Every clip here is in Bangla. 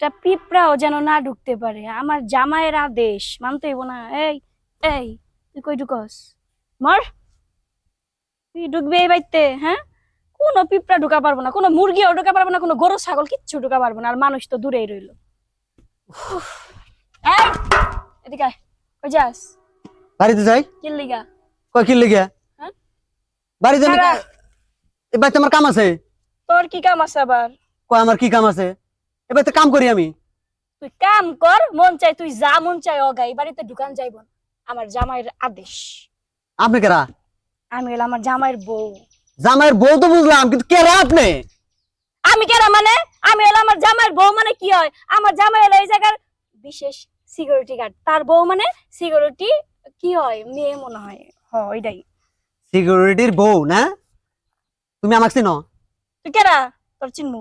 একটা পিঁপড়াও যেন না ঢুকতে পারে। আমার জামাইয়ের আদেশ মানতে হইব না। এই এই তুই কই ঢুকস? মর। তুই ঢুকবি এই বাড়িতে হ্যাঁ? কোনো পিঁপড়া ঢুকা পারব না কোনো মুরগিও ঢুকা পারব না কোনো গরু ছাগল কিচ্ছু ঢুকা পারব না আর মানুষ তো দূরেই রইল। এদিকে কই যাস? বাড়িতে যাই? হ্যাঁ? বাড়িতে আমার কাম আছে। তোর কি কাম আছে আবার? কয় আমার কি কাম আছে? এবার তো কাম করি আমি। তুই কাম কর মন চাই তুই যা মন চাই অগাই বাড়িতে দোকান যাইব। আমার জামাইয়ের আদেশ। আপনি কেরা? আমি হলো আমার জামাইয়ের বউ। জামাইয়ের বউ তো বুঝলাম কিন্তু কেরা আপনি? আমি কেন মানে? আমি হলো আমার জামাইয়ের বউ মানে কি হয়? আমার জামাই হলো এই জায়গার বিশেষ সিকিউরিটি গার্ড তার বউ মানে সিকিউরিটি কি হয়? মেয়ে মনে হয়। হ ওইটাই। সিকিউরিটির বউ না? তুমি আমাকে চিনো? তুই কেরা? তোর চিনমু।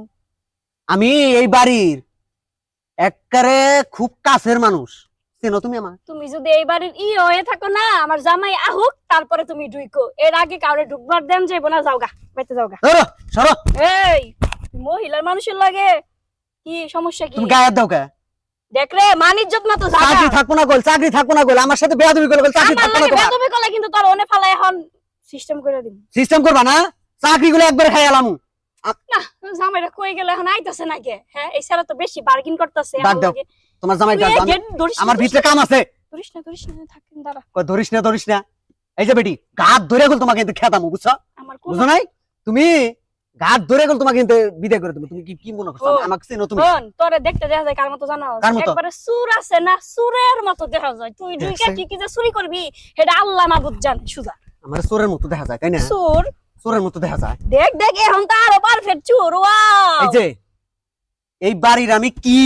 আমি এই বাড়ির একবারে খুব কাছের মানুষ। চিনো তুমি আমার তুমি যদি এই বাড়ির ই হয়ে থাকো না আমার জামাই আহুক তারপরে তুমি ঢুইকো। এর আগে কাউরে ঢুকবার দেন যাইবো না যাওগা বাইতে যাওগা ধরো সরো। এই মহিলার মানুষের লাগে কি সমস্যা কি? তুমি গায়ে দাও কে? দেখ রে মানিজ্জত মতো চাকরি জাগা থাকব না গোল চাকরি থাকব না গোল আমার সাথে বেয়াদবি করে গোল চাকরি থাকব না বেদবি করলে কিন্তু তোর ওনে ফালা এখন সিস্টেম করে দিম সিস্টেম করবা না? চাকরি গুলো একবার খাই আলামু না জামাইরা কই গেলে এখন আইতাছে না হ্যাঁ এই সারা তো বেশি বার্গিন করতেছে। তোমার জামাই ডাক দাও। আমি- আমার ভিতরে কাম আছে। ধরিস না ধরিস না থাকেন দাঁড়া। ধরিস না ধরিস না। এই যে বেটি গাত ধরে গেল তোমাকে কিন্তু খেতামু বুঝছ? বুঝো নাই? তুমি গাত ধরে গেল তোমাকে কিন্তু বিদায় করে দেবো। তুমি কি কি মনে করছ? আমাকে চিনো তুমি। বোন তোরে দেখতে দেখা যায় কার মতো জানো? একবারে সুর আছে না সুরের মতো দেখা যায়। তুই দুইটা কি কি যে চুরি করবি এটা আল্লাহ মাবুদ জানে সুজা। আমার চোরের মতো দেখা যায় তাই না? সুর চোরের মতো দেখা যায়। দেখ দেখ এখন তো আরও পারফেক্ট চুর এই যে এই বাড়ির আমি কি?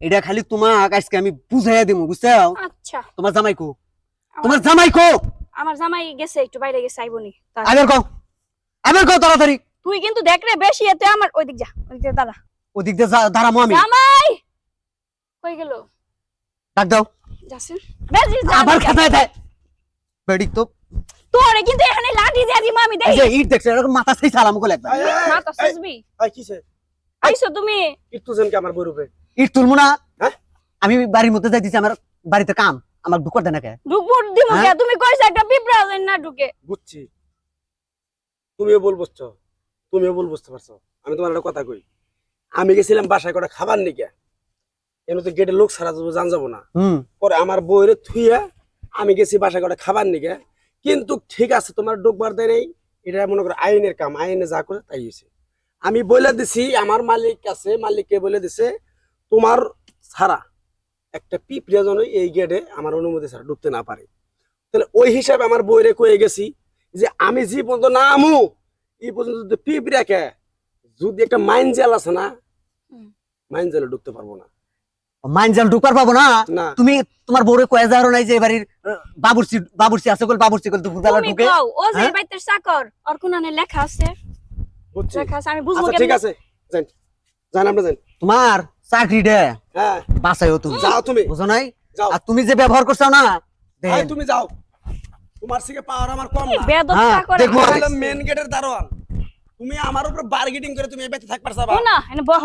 এটা খালি তোমাকে আজকে আমি বুঝাইয়া দিব বুঝছ আচ্ছা। তোমার জামাই কো? তোমার জামাই কো? আমার জামাই গেছে একটু বাইরে গেছে আইবনি আবার কও। আবার কও তাড়াতাড়ি। তুই কিন্তু দেখ রে বেশি এতে আমার ওইদিক যা ওইদিক যা, দাঁড়া। দিয়ে যা- দাঁড়ামো আমি। জামাই! কই গেল? ডাক দাও। যাসিন আবার। খেতায় দেয়? বেড়ি তো তোরে কিন্তু এখানে লাঠি দিয়ে দিমা আমি এই দেখি ইট দেখছে এরকম মাথা সেই সালাম গোলে একবার। মাথা সুজবি আই কিসে আইছো তুমি? একটু জনকে আমার বইরূপে? ইট তুলবো না? হ্যাঁ? আমি বাড়ির মধ্যে যাইতেছি আমার বাড়িতে কাম। আমার ঢুকার দেয় না কে ঢুকবুর দিমু হ্যাঁ? কে তুমি কইছো একটা পিঁপড়া যেন না ঢুকে। বুঝছি। তুমিও বল বুঝছ। তুমিও বল বুঝতে পারছ। আমি তোমার একটা কথা কই। আমি গেছিলাম বাসায় কটা খাবার নিকে এনে তো গেটে লোক সারা যাব জান যাব না। হুম। পরে আমার বইরে থুইয়া আমি গেছি বাসায় কটা খাবার নিকে কিন্তু ঠিক আছে তোমার ডুববার দেয় নেই এটা মনে করো আইনের কাম আইনে যা করে তাই হয়েছে। আমি বলে দিছি আমার মালিক আছে মালিককে বলে দিছে তোমার ছাড়া একটা পিঁপড়া যেন এই গেটে আমার অনুমতি ছাড়া ঢুকতে না পারে। তাহলে ওই হিসাবে আমার বইরে কয়ে গেছি যে আমি যে পর্যন্ত না আমু এই পর্যন্ত যদি পিঁপড়াকে যদি একটা মাইন জাল আছে না মাইন জালে ঢুকতে পারব না। মাইনজাল ঢুকার পাবো না। না। তুমি তোমার বউরে কয়ে যাও নাই যে বাড়ির আহ, বাবুর্চি বাবুর্চি আছে কল বাবুর্চি কল দুপুরবেলা তুমি ঢুকে ও যে হ্যাঁ? বাইতের চাকর ওর কোনানে লেখা আছে? বুঝছি। লেখা আছে আমি বুঝব আচ্ছা ঠিক আছে যান যান আমরা যান তোমার চাকরি দে। হ্যাঁ। বাসায়ও তুমি। যাও তুমি। বুঝো নাই? যাও। আর তুমি যে ব্যবহার করছ না তুমি যাও। তোমার থেকে পাওয়ার আমার কম না। বেদব হ্যাঁ, আমি। হলাম মেন গেটের দারোয়ান। তুমি আমার উপর বার্গেটিং করে তুমি থাকবার চাবা? না এনে বহ।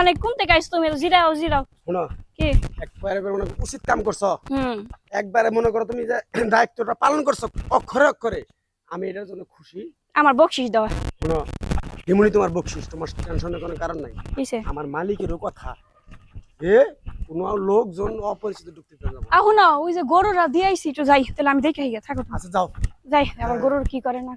অনেক কোন থেকে আইছো তুমি জিরাও জিরাও। শোনো কি? একবারে মনে উচিত কাম করছ। হুম। একবারে মনে করো তুমি যে দায়িত্বটা পালন করছ অক্ষরে অক্ষরে। আমি এটার জন্য খুশি। আমার বকশিস দাও শোনো এমনি তোমার বকশিস তোমার টেনশনের কোনো কারণ নাই। আমার মালিকেরও কথা। এ কোনো লোকজন অপরিচিত ঢুকতে না। আহু না ওই যে গরুরা দিয়েছি একটু যাই তাহলে আমি দেখে গিয়ে থাকো। আচ্ছা যাও। যাই আমার গরুর কি করে না।